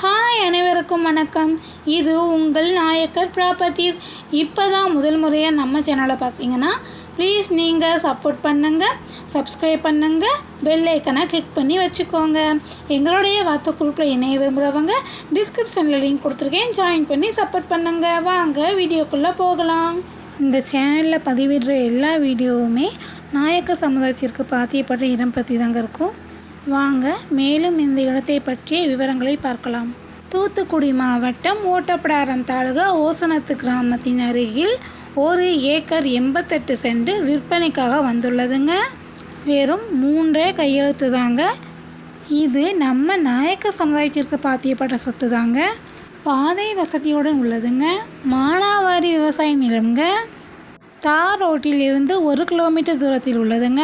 Hi அனைவருக்கும் வணக்கம். இது உங்கள் நாயக்கர் ப்ராப்பர்ட்டிஸ் இப்போ தான் முதல் முறையாக நம்ம சேனலை பார்த்தீங்கன்னா ப்ளீஸ் நீங்கள் சப்போர்ட் பண்ணுங்கள் சப்ஸ்கிரைப் பண்ணுங்கள் பெல் ஐக்கனை கிளிக் பண்ணி வச்சுக்கோங்க. எங்களுடைய வாட்ஸ்அப் குரூப்பில் இணைய விரும்புகிறவங்க டிஸ்கிரிப்ஷனில் லிங்க் கொடுத்துருக்கேன். ஜாயின் பண்ணி சப்போர்ட் பண்ணுங்கள் வாங்க வீடியோக்குள்ளே போகலாம். இந்த சேனலில் பதிவிடுற எல்லா வீடியோவுமே நாயக்க சமுதாயத்திற்கு பாத்தியப்பட்ட இடம் பற்றி தாங்க இருக்கும். வாங்க மேலும் இந்த இடத்தை பற்றிய விவரங்களை பார்க்கலாம். தூத்துக்குடி மாவட்டம் ஓட்டப்படாரம் தாலுகா ஓசனத்து கிராமத்தின் அருகில் ஒரு ஏக்கர் எண்பத்தெட்டு சென்ட் விற்பனைக்காக வந்துள்ளதுங்க. வெறும் மூன்றே கையெழுத்து தாங்க இது நம்ம நாயக்க சமுதாயத்திற்கு பாத்தியப்பட்ட சொத்து தாங்க பாதை வசதியுடன் உள்ளதுங்க. மானாவாரி விவசாய நிலம்ங்க. தார் ரோட்டில் இருந்து ஒரு கிலோமீட்டர் தூரத்தில் உள்ளதுங்க.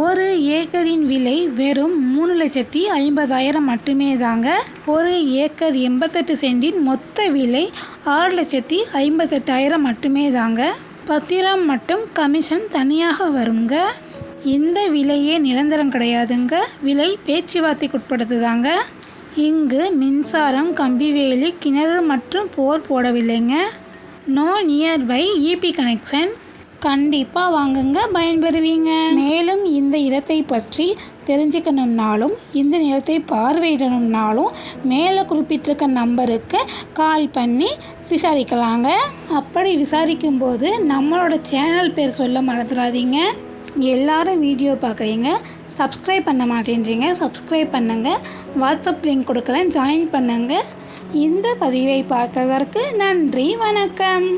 ஒரு ஏக்கரின் விலை வெறும் மூணு லட்சத்தி ஐம்பதாயிரம் மட்டுமே தாங்க ஒரு ஏக்கர் எண்பத்தெட்டு சென்டின் மொத்த விலை ஆறு லட்சத்தி ஐம்பத்தெட்டாயிரம் மட்டுமே தாங்க பத்திரம் மட்டும் கமிஷன் தனியாக வருங்க. இந்த விலையே நிரந்தரம் கிடையாதுங்க. விலை பேச்சுவார்த்தைக்குட்படுத்து தாங்க இங்கு மின்சாரம் கம்பிவேலி கிணறு மற்றும் போர் போடவில்லைங்க. நோ நியர்பை இபி கனெக்ஷன் கண்டிப்பாக வாங்குங்க பயன்பெறுவீங்க. மேலும் இந்த இடத்தை பற்றி தெரிஞ்சுக்கணும்னாலும் இந்த நிலத்தை பார்வையிடணும்னாலும் மேலே குறிப்பிட்டிருக்க நம்பருக்கு கால் பண்ணி விசாரிக்கலாங்க. அப்படி விசாரிக்கும்போது நம்மளோட சேனல் பேர் சொல்ல மறந்துடாதீங்க எல்லாரும் வீடியோ பார்க்குறீங்க சப்ஸ்கிரைப் பண்ண மாட்டேன்றீங்க சப்ஸ்கிரைப் பண்ணுங்கள் வாட்ஸ்அப் லிங்க் கொடுக்குறேன் ஜாயின் பண்ணுங்கள் இந்த பதிவை பார்த்ததற்கு நன்றி வணக்கம்.